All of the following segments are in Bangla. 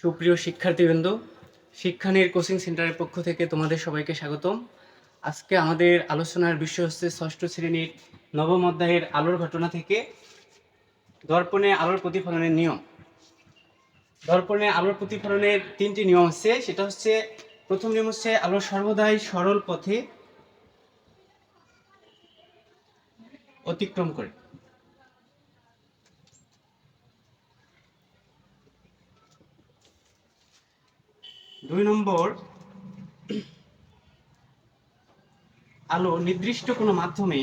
সুপ্রিয় শিক্ষার্থীবৃন্দ, শিক্ষানীর কোচিং সেন্টারের পক্ষ থেকে তোমাদের সবাইকে স্বাগতম। আজকে আমাদের আলোচনার বিষয় হচ্ছে ষষ্ঠ শ্রেণির নবম অধ্যায়ের আলোর ঘটনা থেকে দর্পণে আলোর প্রতিফলনের নিয়ম। দর্পণে আলোর প্রতিফলনের তিনটি নিয়ম আছে, সেটা হচ্ছে প্রথম নিয়ম হচ্ছে আলো সর্বদাই সরল পথে অতিক্রম করে। দুই নম্বর আলো নির্দিষ্ট কোনো মাধ্যমে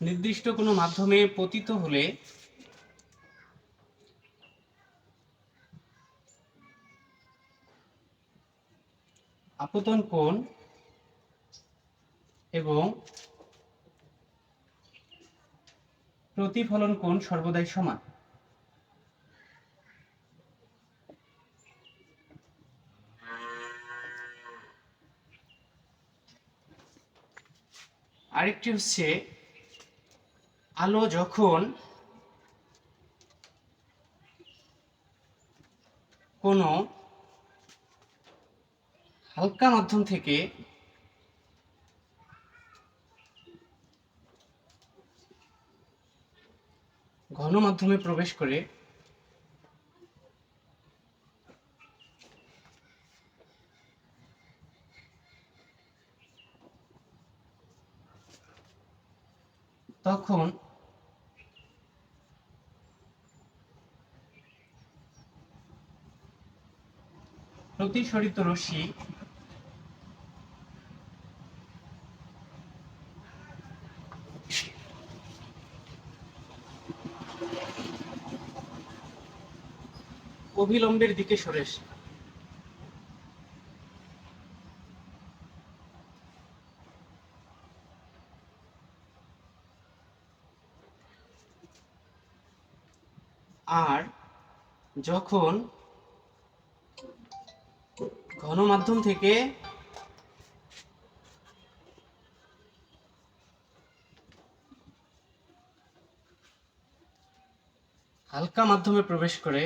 নির্দিষ্ট কোনো মাধ্যমে পতিত হলে আপতন কোণ এবং প্রতিফলন কোণ সর্বদাই সমান। আরেকটি হচ্ছে আলো যখন কোনো হালকা মাধ্যম থেকে ঘন মাধ্যমে প্রবেশ করে তখন প্রতিসরিত রশ্মি অবিলম্বের দিকে সরে আর যখন ঘন মাধ্যম থেকে হালকা মাধ্যমে প্রবেশ করে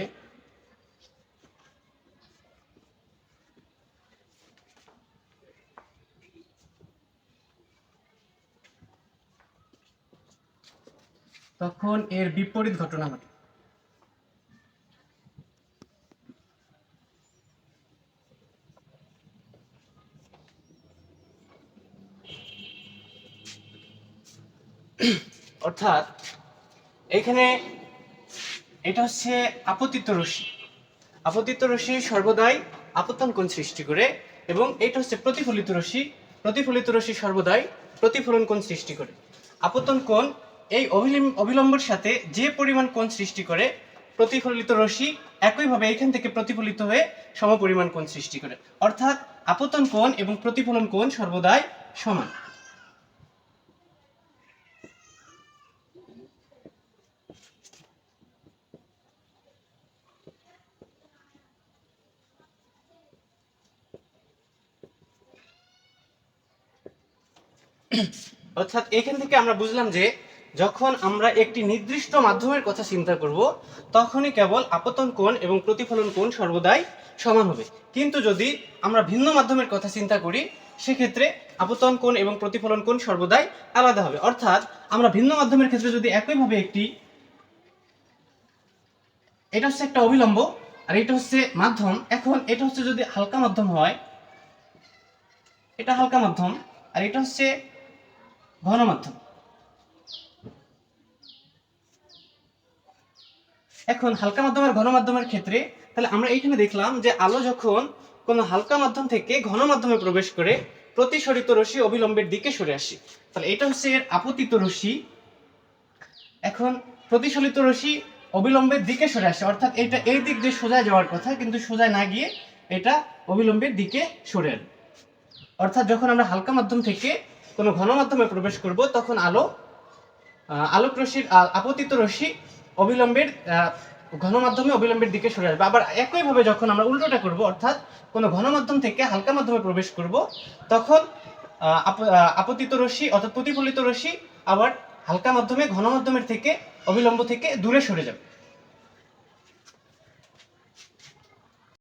তখন এর বিপরীত ঘটনা ঘটে। অর্থাৎ এখানে এটা হচ্ছে আপতিত রশ্মি। আপতিত রশ্মি সর্বদাই আপতন কোণ সৃষ্টি করে এবং এটা হচ্ছে প্রতিফলিত রশ্মি। প্রতিফলিত রশ্মি সর্বদাই প্রতিফলন কোণ সৃষ্টি করে। আপতন কোণ এই অবিলম্ব অবিলম্বের সাথে যে পরিমাণ কোণ সৃষ্টি করে, প্রতিফলিত রশ্মি একইভাবে এখান থেকে প্রতিফলিত হয়ে সমপরিমাণ কোণ সৃষ্টি করে। অর্থাৎ আপতন কোণ এবং প্রতিফলন কোণ সর্বদাই সমান। অর্থাৎ এখান থেকে আমরা বুঝলাম যে যখন আমরা একটি নির্দিষ্ট মাধ্যমের কথা চিন্তা করব, তখনই কেবল আপতন কোণ এবং প্রতিফলন কোণ সর্বদাই সমান হবে। কিন্তু যদি আমরা ভিন্ন মাধ্যমের কথা চিন্তা করি, সেক্ষেত্রে আপতন কোণ এবং প্রতিফলন কোণ সর্বদাই আলাদা হবে। অর্থাৎ আমরা ভিন্ন মাধ্যমের ক্ষেত্রে যদি একইভাবে একটি, এটা হচ্ছে একটা অবিলম্ব আর এটা হচ্ছে মাধ্যম। এখন এটা হচ্ছে যদি হালকা মাধ্যম হয়, এটা হালকা মাধ্যম আর এটা হচ্ছে ঘন মাধ্যম। এখন হালকা মাধ্যম আর ঘন মাধ্যমের ক্ষেত্রে, তাহলে আমরা এইখানে দেখলাম যে আলো যখন কোনো হালকা মাধ্যম থেকে ঘন মাধ্যমে প্রবেশ করে, প্রতিসরিত রশ্মি অবিলম্বের দিকে সরে আসে। তাহলে এটা হচ্ছে এর আপতিত রশ্মি। এখন প্রতিসলিত রশ্মি অবিলম্বের দিকে সরে আসে, অর্থাৎ এটা এই দিক দিয়ে সোজা যাওয়ার কথা, কিন্তু সোজা না গিয়ে এটা অবিলম্বের দিকে সরে এলো। অর্থাৎ যখন আমরা হালকা মাধ্যম থেকে কোনো ঘন মাধ্যমে প্রবেশ করব, তখন আলো আলোক রশ্মির আপতিত রশ্মি অবিলম্বের ঘন মাধ্যমে অবিলম্বের দিকে সরে আসবে। আবার একইভাবে যখন আমরা উল্টোটা করব, অর্থাৎ কোনো ঘন মাধ্যম থেকে হালকা মাধ্যমে প্রবেশ করব, তখন আপ- আপতিত রশ্মি অর্থাৎ প্রতিফলিত রশ্মি আবার হালকা মাধ্যমে ঘন মাধ্যমের থেকে অবিলম্ব থেকে দূরে সরে যাবে।